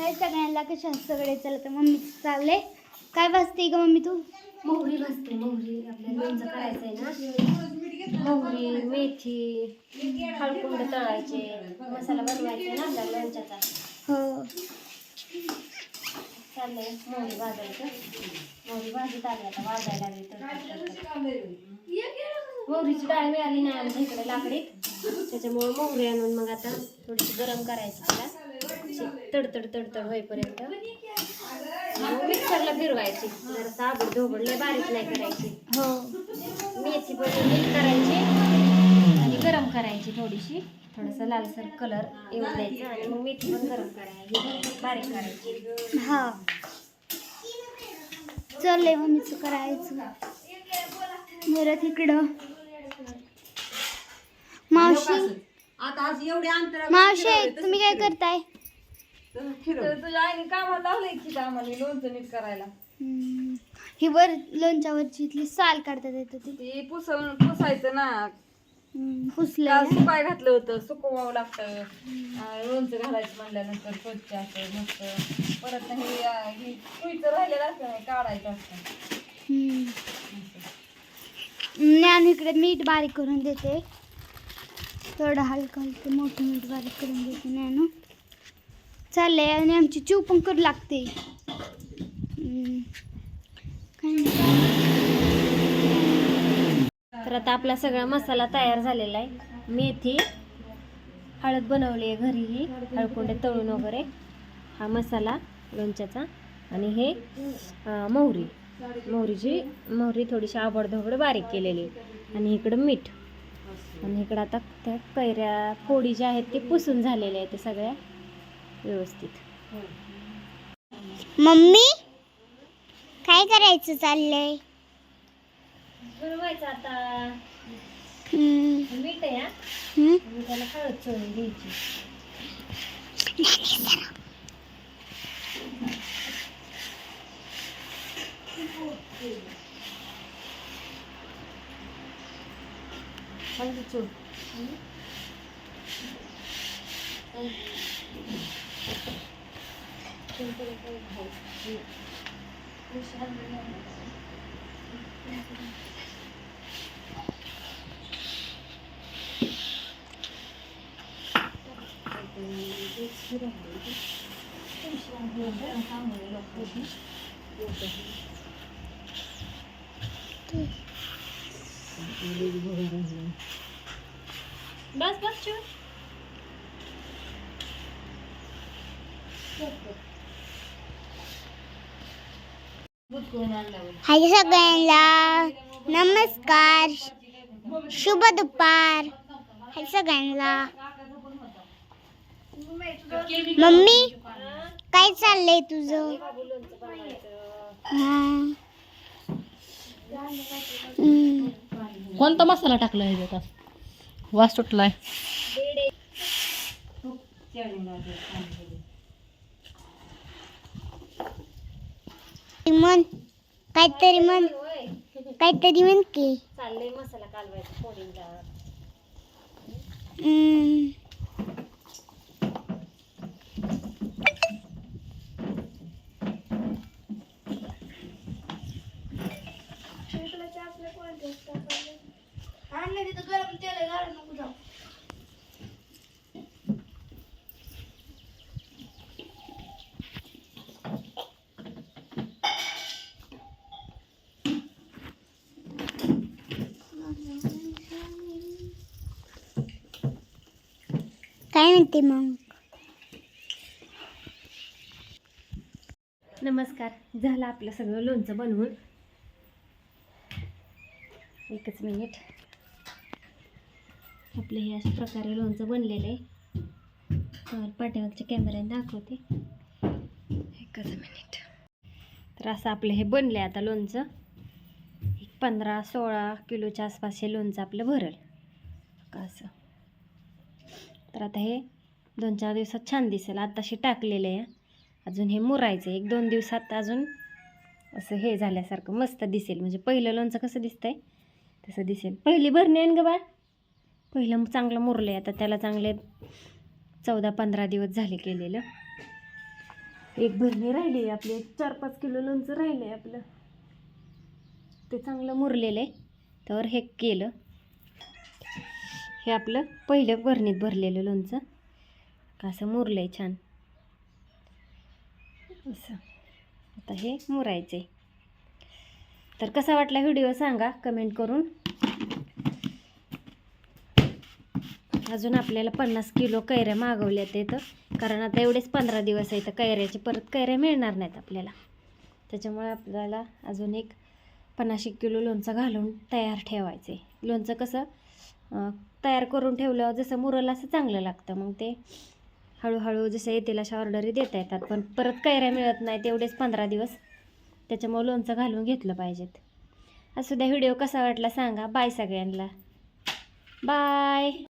हाय सगळ्यांना कशा सगळे? चला तर मम्मी चालले. काय बसते ग मम्मी तू? मोहरी भाजते मोहरी. आपल्याला लोणचं करायचं आहे ना. मोहरी मेथी हळकुंड तळायचे मसाला बनवायचा ना आपल्याला लोणच्याचा. हो. चाललंय मोहरी भाजायचं. मोहरी भाजत आली आता वाजायला लागली तर मोहरीची डाळ मिळाली नाही आमच्या इकडे लाकडीत. त्याच्यामुळे मोहरी आणून मग आता थोडीशी गरम करायची तिला अशी तडतड तडतड होईपर्यंत. मिक्सरला फिरवायची. जरा आबड धोबड लय बारीक नाही करायची. हो. मेथी पण मीठ करायची आणि गरम करायची थोडीशी. थोडंसं लालसर कलर येऊन द्यायचं आणि मग मेथी पण गरम करायची. बारीक करायची. हा. चाललंय मम्मीचं करायचं. बरं तिकडं मावशी. आता आज एवढे अंतर मावशी तुम्ही काय करताय? तुझ्या आईने कामाला लावलंय की आम्हाला लोणचं नीट करायला. हम्म. ही वर लोणच्यावरची इथली साल काढतात येत होती ती पुसवून पुसायचं ना. काल पुसलं सुकाय घातलं होतं सुकवावं लागतं. अं, लोणचं घालायचं म्हणल्यानंतर स्वच्छ असं मस्त. परत हे अं, हे सुईचं राहिलेलं असतं ना, हे काढायचं असतं. ज्ञान इकडे मीठ बारीक करून देते. थोडं हलकं हलकं मोठं मीठ बारीक करून देते ज्ञानू. चाललं आहे आणि आमची चिव पण करू लागते. तर आता आपला सगळा मसाला तयार झालेला आहे. मेथी हळद बनवली आहे घरी ही हळकुंडे तळून वगैरे. हा मसाला लोणच्याचा आणि हे मोहरी. मोहरीची मोहरी थोडीशी आबडधोबड बारीक केलेली आणि इकडं मीठ. आणि इकडं आता त्या कैऱ्या फोडी ज्या आहेत ते पुसून झालेल्या आहेत ते सगळ्या. व्यवस्थित. मम्मी काय करायचं चाललंय? बनवायचं आता. हम्म. मीठ आहे हम्म? आणि त्याला हळद चोळून घ्यायची हळद चोळ Bas bas çabuk. हाय सगळ्यांना. नमस्कार. शुभ दुपार. हाय सगळ्यांना. मम्मी काय चाललंय तुझं? कोणता मसाला टाकला आहे त्यात वास सुटलाय. म्हण. काहीतरी म्हण. काहीतरी म्हण की. चाललंय मसाला कालवायचा फोडींचा हम्म. काय म्हणते मग? नमस्कार. झालं आपलं सगळं लोणचं बनवून. एकच मिनिट आपलं हे अशा प्रकारे लोणचं बनलेलं आहे. तर पाठीमागच्या कॅमेऱ्याने दाखवते. एकच मिनिट तर असं आपलं हे बनलं आहे आता लोणचं. एक पंधरा सोळा किलोच्या आसपास हे लोणचं आपलं भरल. का असं. तर आता हे दोन चार दिवसात छान दिसेल. आत्ताशी टाकलेलं आहे. अजून हे मुरायचं एक दोन दिवसात अजून असं हे झाल्यासारखं मस्त दिसेल. म्हणजे पहिलं लोणचं कसं दिसतंय? तसं दिसेल. पहिली भरणी आहे ना ग बाळ? पहिलं चांगलं मुरलं आहे आता त्याला चांगले चौदा पंधरा दिवस झाले केलेलं. एक भरणी राहिली आहे आपली. एक चार पाच किलो लोणचं राहिलं आहे आपलं. ते चांगलं मुरलेलं आहे. तर हे केलं. हे आपलं पहिलं भरणीत भरलेलं लोणचं. का असं मुरलं आहे छान. असं. आता हे मुरायचं आहे तर कसा वाटला व्हिडिओ सांगा कमेंट करून. अजून आपल्याला पन्नास किलो कैऱ्या मागवल्यात तर कारण आता एवढेच पंधरा दिवस आहे तर कैऱ्याचे परत कैऱ्या मिळणार नाहीत आपल्याला. त्याच्यामुळे आपल्याला अजून एक पन्नास एक किलो लोणचं घालून तयार ठेवायचं आहे लोणचं कसं तयार करून ठेवल्यावर जसं मुरल असं चांगलं लागतं. मग ते हळूहळू जसं येतील अशा ऑर्डरी देता येतात. पण परत कैऱ्या मिळत नाही तेवढेच पंधरा दिवस त्याच्यामुळं लोणचं घालून घेतलं पाहिजेत. असू द्या व्हिडिओ कसा वाटला सांगा. बाय सगळ्यांना. बाय!